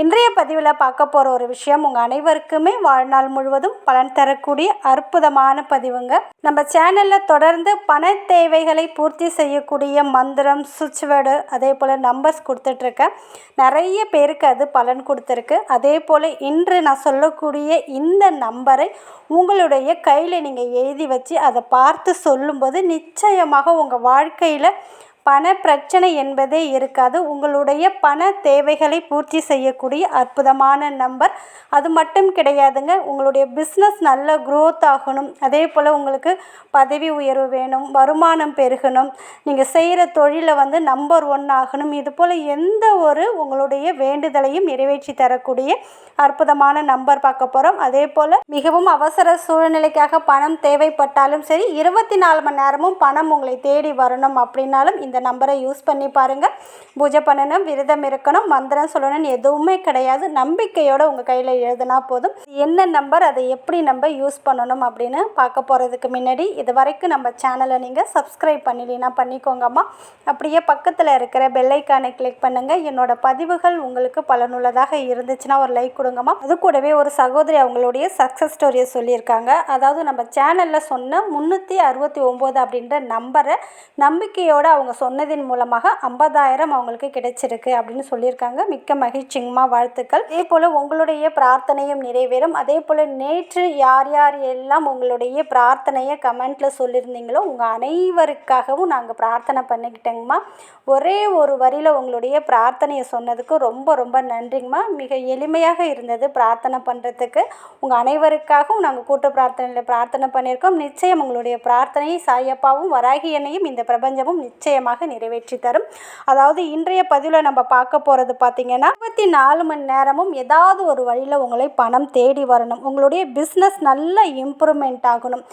இன்றைய பதிவில் பார்க்க போகிற ஒரு விஷயம் உங்கள் அனைவருக்குமே வாழ்நாள் முழுவதும் பலன் தரக்கூடிய அற்புதமான பதிவுங்க. நம்ம சேனலில் தொடர்ந்து பண தேவைகளை பூர்த்தி செய்யக்கூடிய மந்திரம் சுவிட்ச் வேர்டு அதே போல் நம்பர்ஸ் கொடுத்துட்ருக்கேன். நிறைய பேருக்கு அது பலன் கொடுத்துருக்கு. அதே போல் இன்று நான் சொல்லக்கூடிய இந்த நம்பரை உங்களுடைய கையில் நீங்கள் எழுதி வச்சு அதை பார்த்து சொல்லும்போது நிச்சயமாக உங்கள் வாழ்க்கையில் பண பிரச்சனை என்பதே இருக்காது. உங்களுடைய பண தேவைகளை பூர்த்தி செய்யக்கூடிய அற்புதமான நம்பர். அது மட்டும் கிடையாதுங்க. உங்களுடைய பிஸ்னஸ் நல்ல க்ரோத் ஆகணும். அதே போல் உங்களுக்கு பதவி உயர்வு வேணும். வருமானம் பெருகணும். நீங்கள் செய்கிற தொழிலை வந்து நம்பர் ஒன் ஆகணும். இது போல் எந்த ஒரு உங்களுடைய வேண்டுதலையும் நிறைவேற்றி தரக்கூடிய அற்புதமான நம்பர் பார்க்க போகிறோம் அதே போல் மிகவும் அவசர சூழ்நிலைக்காக பணம் தேவைப்பட்டாலும் சரி இருபத்தி நாலு மணி நேரமும் பணம் உங்களை தேடி வரணும். அப்படின்னாலும் இந்த நம்பரை யூஸ் பண்ணி பாருங்கள் பூஜை பண்ணணும் விரதம் இருக்கணும் மந்திரம் சொல்லணும்னு எதுவுமே கிடையாது. நம்பிக்கையோடு உங்கள் கையில் எழுதுனா போதும். என்ன நம்பர் அதை எப்படி நம்ம யூஸ் பண்ணணும் அப்படின்னு பார்க்க போகிறதுக்கு முன்னாடி இது வரைக்கும் நம்ம சேனலை நீங்கள் சப்ஸ்கிரைப் பண்ணலைன்னா பண்ணிக்கோங்கம்மா. அப்படியே பக்கத்தில் இருக்கிற பெல்லைக்கானை கிளிக் பண்ணுங்கள் என்னோட பதிவுகள் உங்களுக்கு பலனுள்ளதாக இருந்துச்சுன்னா ஒரு லைக் கொடுங்கம்மா. அது கூடவே ஒரு சகோதரி அவங்களுடைய சக்ஸஸ் ஸ்டோரியை சொல்லியிருக்காங்க. அதாவது நம்ம சேனலில் சொன்ன முந்நூற்றி அறுபத்தி ஒம்பது அப்படின்ற நம்பரை நம்பிக்கையோடு அவங்க சொன்னதின் மூலமாக ஐம்பதாயிரம் அவங்களுக்கு கிடைச்சிருக்கு அப்படின்னு சொல்லியிருக்காங்க. மிக்க மகிழ்ச்சிங்கம்மா வாழ்த்துக்கள். அதே போல் உங்களுடைய பிரார்த்தனையும் நிறைவேறும். அதே போல் நேற்று யார் யார் எல்லாம் உங்களுடைய பிரார்த்தனையை கமெண்ட்டில் சொல்லியிருந்தீங்களோ உங்கள் அனைவருக்காகவும் நாங்கள் பிரார்த்தனை பண்ணிக்கிட்டேங்கம்மா. ஒரே ஒரு வரியில் உங்களுடைய பிரார்த்தனையை சொன்னதுக்கு ரொம்ப ரொம்ப நன்றிங்கம்மா. மிக எளிமையாக இருந்தது பிரார்த்தனை பண்ணுறதுக்கு உங்கள் அனைவருக்காகவும் நாங்கள் கூட்டு பிரார்த்தனையில் பிரார்த்தனை பண்ணியிருக்கோம். நிச்சயம் உங்களுடைய பிரார்த்தனையை சாயப்பாவும் வராகி என்னையும் இந்த பிரபஞ்சமும் நிச்சயமாக நிறைவேற்றி தரும். அதாவது இன்றைய பதிவில் நம்ம பார்க்க போகிறது பார்த்தீங்கன்னா இருபத்தி நாலு மணி நேரமும் ஏதாவது ஒரு வழியில் உங்களை பணம் தேடி வரணும். உங்களுடைய பிஸ்னஸ் நல்ல இம்ப்ரூவ்மெண்ட் ஆகணும்.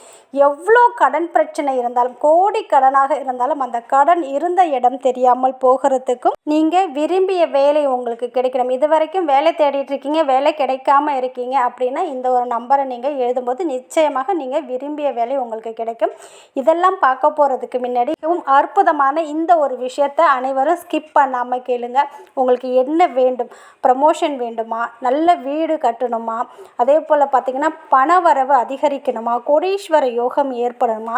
எவ்வளோ கடன் பிரச்சனை இருந்தாலும் கோடி கடனாக இருந்தாலும் அந்த கடன் இருந்த இடம் தெரியாமல் போகிறதுக்கும் நீங்கள் விரும்பிய வேலை உங்களுக்கு கிடைக்கணும். இது வரைக்கும் வேலை தேடிட்டு இருக்கீங்க வேலை கிடைக்காம இருக்கீங்க அப்படின்னா இந்த ஒரு நம்பரை நீங்கள் எழுதும்போது நிச்சயமாக நீங்கள் விரும்பிய வேலை உங்களுக்கு கிடைக்கும். இதெல்லாம் பார்க்க போகிறதுக்கு முன்னாடி மிகவும் அற்புதமான இந்த ஒரு விஷயத்தை அனைவரும் ஸ்கிப் பண்ணாமல் கேளுங்க. உங்களுக்கு என்ன வேண்டும்? ப்ரமோஷன் வேண்டுமா? நல்ல வீடு கட்டணுமா? அதே போல் பார்த்தீங்கன்னா பணவரவு அதிகரிக்கணுமா? கோடீஸ்வர யோகம் ஏற்படணுமா?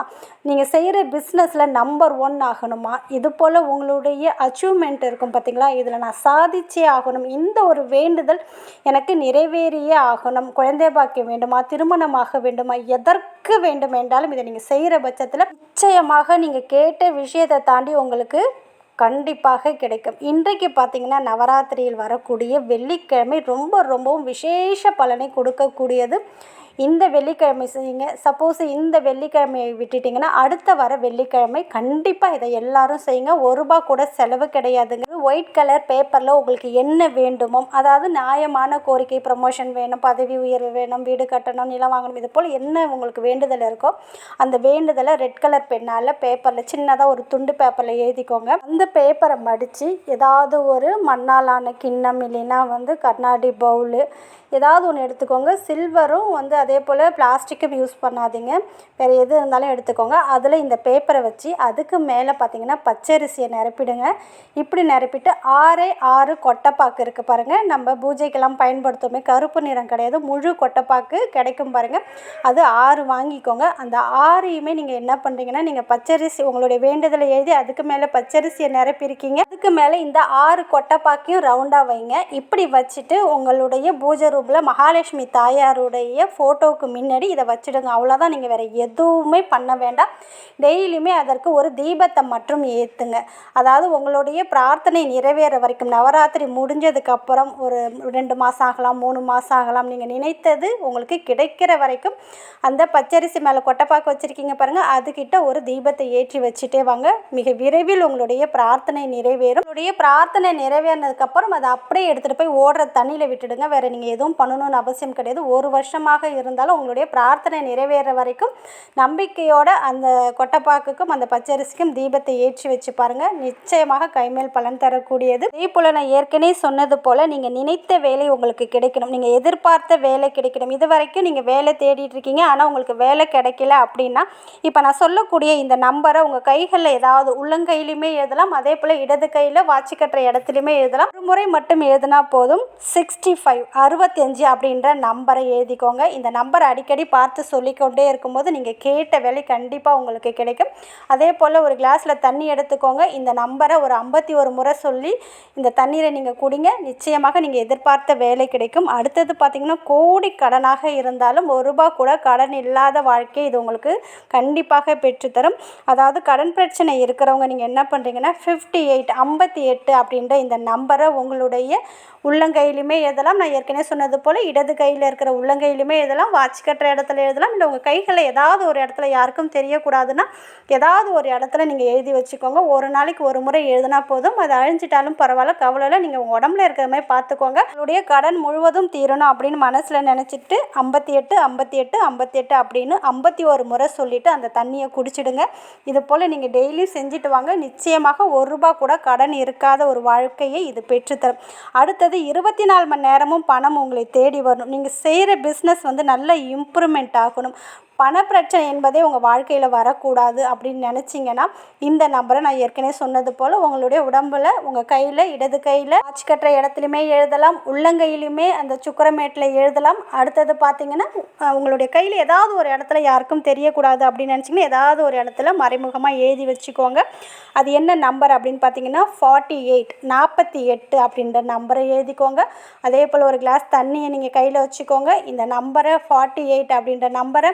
நீங்கள் செய்கிற பிஸ்னஸில் நம்பர் ஒன் ஆகணுமா? இது போல் உங்களுடைய அச்சீவ்மெண்ட் இருக்கும் பார்த்திங்களா இதில் நான் சாதிச்சே ஆகணும். இந்த ஒரு வேண்டுதல் எனக்கு நிறைவேறியே ஆகணும். குழந்தை பாக்கியம் வேண்டுமா? திருமணமாக வேண்டுமா? எதற்கு வேண்டும் என்றாலும் இதை நீங்கள் செய்கிற பட்சத்தில் நிச்சயமாக நீங்கள் கேட்ட விஷயத்தை தாண்டி உங்களுக்கு கண்டிப்பாக கிடைக்கும். இன்றைக்கு பார்த்திங்கன்னா நவராத்திரியில் வரக்கூடிய வெள்ளிக்கிழமை ரொம்ப ரொம்பவும் விசேஷ பலனை கொடுக்கக்கூடியது. இந்த வெள்ளிக்கிழமை செய்யுங்க. சப்போஸ் இந்த வெள்ளிக்கிழமையை விட்டுட்டிங்கன்னா அடுத்த வர வெள்ளிக்கிழமை கண்டிப்பாக இதை எல்லாரும் செய்யுங்க. ஒரு ரூபா கூட செலவு கிடையாதுங்க ஒயிட் கலர் பேப்பரில் உங்களுக்கு என்ன வேண்டுமோ அதாவது நியாயமான கோரிக்கை ப்ரமோஷன் வேணும் பதவி உயர்வு வேணும் வீடு கட்டணும் நிலம் வாங்கணும் இது போல் என்ன உங்களுக்கு வேண்டுதல் இருக்கோ அந்த வேண்டுதலை ரெட் கலர் பெண்ணால் பேப்பரில் சின்னதாக ஒரு துண்டு பேப்பரில் எழுதிக்கோங்க. அந்த பேப்பரை மடித்து ஏதாவது ஒரு மண்ணாலான கிண்ணம் இல்லைன்னா வந்து கண்ணாடி பவுலு ஏதாவது ஒன்று எடுத்துக்கோங்க. சில்வரும் வந்து அதே போல் பிளாஸ்டிக்கும் யூஸ் பண்ணாதீங்க. வேறு எது இருந்தாலும் எடுத்துக்கோங்க. அதில் இந்த பேப்பரை வச்சு அதுக்கு மேலே பார்த்தீங்கன்னா பச்சரிசியை நிரப்பிடுங்க. இப்படி நிரப்பிட்டு ஆறே ஆறு கொட்டைப்பாக்கு இருக்குது பாருங்கள் நம்ம பூஜைக்கெல்லாம் பயன்படுத்துவோமே கருப்பு நிறம் கிடையாது. முழு கொட்டைப்பாக்கு கிடைக்கும் பாருங்கள் அது ஆறு வாங்கிக்கோங்க. அந்த ஆறையுமே நீங்கள் என்ன பண்ணுறீங்கன்னா நீங்கள் பச்சரிசி உங்களுடைய வேண்டுதலை எழுதி அதுக்கு மேலே பச்சரிசியை நிரப்பியிருக்கீங்க. அதுக்கு மேலே இந்த ஆறு கொட்டைப்பாக்கையும் ரவுண்டாக வைங்க. இப்படி வச்சுட்டு உங்களுடைய பூஜை ரூமில் மகாலட்சுமி தாயாருடைய ஃபோட்டோ ஃபோட்டோவுக்கு முன்னாடி இதை வச்சுடுங்க. அவ்வளோதான் நீங்கள் வேறு எதுவுமே பண்ண வேண்டாம். டெய்லியுமே அதற்கு ஒரு தீபத்தை மட்டும் ஏற்றுங்க அதாவது உங்களுடைய பிரார்த்தனை நிறைவேற வரைக்கும் நவராத்திரி முடிஞ்சதுக்கப்புறம் ஒரு ரெண்டு மாதம் ஆகலாம் மூணு மாதம் ஆகலாம் நீங்கள் நினைத்தது உங்களுக்கு கிடைக்கிற வரைக்கும் அந்த பச்சரிசி மேலே கொட்டைப்பாக்கு வச்சுருக்கீங்க பாருங்கள் அதுக்கிட்ட ஒரு தீபத்தை ஏற்றி வச்சுட்டே வாங்க. மிக விரைவில் உங்களுடைய பிரார்த்தனை நிறைவேறும். உங்களுடைய பிரார்த்தனை நிறைவேறினதுக்கப்புறம் அதை அப்படியே எடுத்துகிட்டு போய் ஓடுற தண்ணியில் விட்டுடுங்க. வேறு நீங்கள் எதுவும் பண்ணணும்னு அவசியம் கிடையாது. ஒரு வருஷமாக இருந்தாலும் உங்களுடைய பிரார்த்தனை நிறைவேற வரைக்கும் நம்பிக்கையோட அந்த கொட்டைப்பாக்குக்கும் அந்த பச்சரிசிக்கும் தீபத்தை ஏற்றி வச்சு பாருங்கள் நிச்சயமாக கைமேல் பலன் தரக்கூடியது. அதே போல் நான் ஏற்கனவே சொன்னது போல் நீங்கள் நினைத்த வேலை உங்களுக்கு கிடைக்கணும். நீங்கள் எதிர்பார்த்த வேலை கிடைக்கணும். இது வரைக்கும் நீங்கள் வேலை தேடிட்டு இருக்கீங்க. ஆனால் உங்களுக்கு வேலை கிடைக்கல அப்படின்னா இப்போ நான் சொல்லக்கூடிய இந்த நம்பரை உங்கள் கைகளில் ஏதாவது உள்ளங்கையிலுமே எழுதலாம். அதே போல் இடது கையில் வாட்சி கட்டுற இடத்துலையுமே எழுதலாம். ஒரு முறை மட்டும் எழுதினா போதும். சிக்ஸ்டி ஃபைவ் அறுபத்தஞ்சு அப்படின்ற நம்பரை எழுதிக்கோங்க. இந்த நம்பரை அடிக்கடி பார்த்து சொல்லிக்கொண்டே இருக்கும்போது நீங்கள் கேட்ட வேலை கண்டிப்பாக உங்களுக்கு கிடைக்கும். அதே போல் ஒரு கிளாஸில் தண்ணி எடுத்துக்கோங்க. இந்த நம்பரை ஒரு ஐம்பத்தி ஒரு முறை சொல்லி இந்த தண்ணீரை நீங்கள் குடிங்க. நிச்சயமாக நீங்கள் எதிர்பார்த்த வேலை கிடைக்கும். அடுத்தது பார்த்திங்கன்னா கோடி கடனாக இருந்தாலும் ஒரு ரூபா கூட கடன் இல்லாத வாழ்க்கை இது உங்களுக்கு கண்டிப்பாக பெற்றுத்தரும். அதாவது கடன் பிரச்சனை இருக்கிறவங்க நீங்கள் என்ன பண்ணுறீங்கன்னா ஃபிஃப்டி எயிட் ஐம்பத்தி எட்டு அப்படின்ற இந்த நம்பரை உங்களுடைய உள்ளங்கையிலுமே எதெல்லாம் நான் ஏற்கனவே சொன்னது போல் இடது கையில் இருக்கிற உள்ளங்கையிலுமே எழுதலாம் வாட்ச் கட்டுற இடத்துல எழுதலாம். இல்லை உங்கள் கைகளில் ஏதாவது ஒரு இடத்துல யாருக்கும் தெரியக்கூடாதுன்னா ஏதாவது ஒரு இடத்துல நீங்கள் எழுதி வச்சுக்கோங்க. ஒரு நாளைக்கு ஒரு முறை எழுதினா போதும். அது அழிஞ்சிட்டாலும் பரவாயில்ல. கவலை நீங்கள் உங்கள் உடம்புல இருக்கிற மாதிரி பார்த்துக்கோங்க. உங்களுடைய கடன் முழுவதும் தீரணும் அப்படின்னு மனசில் நினச்சிட்டு ஐம்பத்தி எட்டு ஐம்பத்தி எட்டு ஐம்பத்தி எட்டு அப்படின்னு ஐம்பத்தி ஒரு முறை சொல்லிவிட்டு அந்த தண்ணியை குடிச்சிடுங்க. இது போல் நீங்கள் டெய்லியும் செஞ்சுட்டு வாங்க. நிச்சயமாக ஒரு ரூபா கூட கடன் இருக்காத ஒரு வாழ்க்கையை இது பெற்றுத்தரும். அடுத்தது இருபத்தி நாலு மணி நேரமும் பணம் உங்களை தேடி வரணும். நீங்கள் செய்கிற பிஸ்னஸ் வந்து நல்ல இம்ப்ரூவ்மெண்ட் ஆகணும். பணப்பிரச்சனை என்பதே உங்கள் வாழ்க்கையில் வரக்கூடாது அப்படின்னு நினச்சிங்கன்னா இந்த நம்பரை நான் ஏற்கனவே சொன்னது போல் உங்களுடைய உடம்பில் உங்கள் கையில் இடது கையில் ஆட்சி கட்டுற இடத்துலையுமே எழுதலாம் உள்ளங்கையிலுமே அந்த சுக்கரமேட்டில் எழுதலாம். அடுத்தது பார்த்திங்கன்னா உங்களுடைய கையில் ஏதாவது ஒரு இடத்துல யாருக்கும் தெரியக்கூடாது அப்படின்னு நினச்சிங்கன்னா ஏதாவது ஒரு இடத்துல மறைமுகமாக எழுதி வச்சுக்கோங்க. அது என்ன நம்பர் அப்படின்னு பார்த்தீங்கன்னா ஃபார்ட்டி எயிட் நாற்பத்தி எட்டு அப்படின்ற நம்பரை எழுதிக்கோங்க. அதே போல் ஒரு கிளாஸ் தண்ணியை நீங்கள் கையில் வச்சுக்கோங்க. இந்த நம்பரை ஃபார்ட்டி எயிட் அப்படின்ற நம்பரை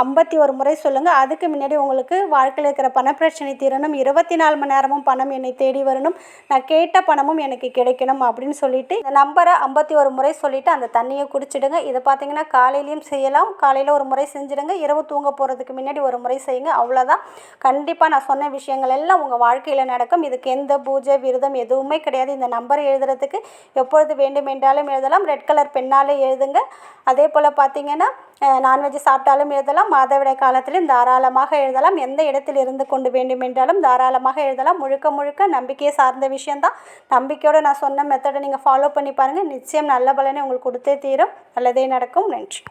ஐம்பத்தி ஒரு முறை சொல்லுங்கள் அதுக்கு முன்னாடி உங்களுக்கு வாழ்க்கையில் இருக்கிற பணப்பிரச்சனை தீரணும். இருபத்தி நாலு மணி நேரமும் பணம் என்னை தேடி வரணும். நான் கேட்ட பணமும் எனக்கு கிடைக்கணும் அப்படின்னு சொல்லிட்டு இந்த நம்பரை ஐம்பத்தி ஒரு முறை சொல்லிவிட்டு அந்த தண்ணியை குடிச்சிடுங்க. இதை பார்த்தீங்கன்னா காலையிலையும் செய்யலாம். காலையில் ஒரு முறை செஞ்சுடுங்க. இரவு தூங்க போகிறதுக்கு முன்னாடி ஒரு முறை செய்யுங்க. அவ்வளோதான் கண்டிப்பாக நான் சொன்ன விஷயங்கள் எல்லாம் உங்கள் வாழ்க்கையில் நடக்கும். இதுக்கு எந்த பூஜை விரதம் எதுவுமே கிடையாது. இந்த நம்பர் எழுதுறதுக்கு எப்பொழுது வேண்டும் என்றாலும் எழுதலாம். ரெட் கலர் பெண்ணாலே எழுதுங்க. அதே போல் பார்த்தீங்கன்னா நான்வெஜ் சாப்பிட்டாலும் எழுதலாம் மாதவிடாய் காலத்திலும் தாராளமாக எழுதலாம். எந்த இடத்தில் இருந்து கொண்டு வேண்டுமென்றாலும் தாராளமாக எழுதலாம். முழுக்க முழுக்க நம்பிக்கையை சார்ந்த விஷயந்தான் நம்பிக்கையோடு நான் சொன்ன மெத்தடை நீங்கள் ஃபாலோ பண்ணி பாருங்கள் நிச்சயம் நல்ல பலனை உங்களுக்கு கொடுத்தே தீரும். நல்லதே நடக்கும். நன்றி.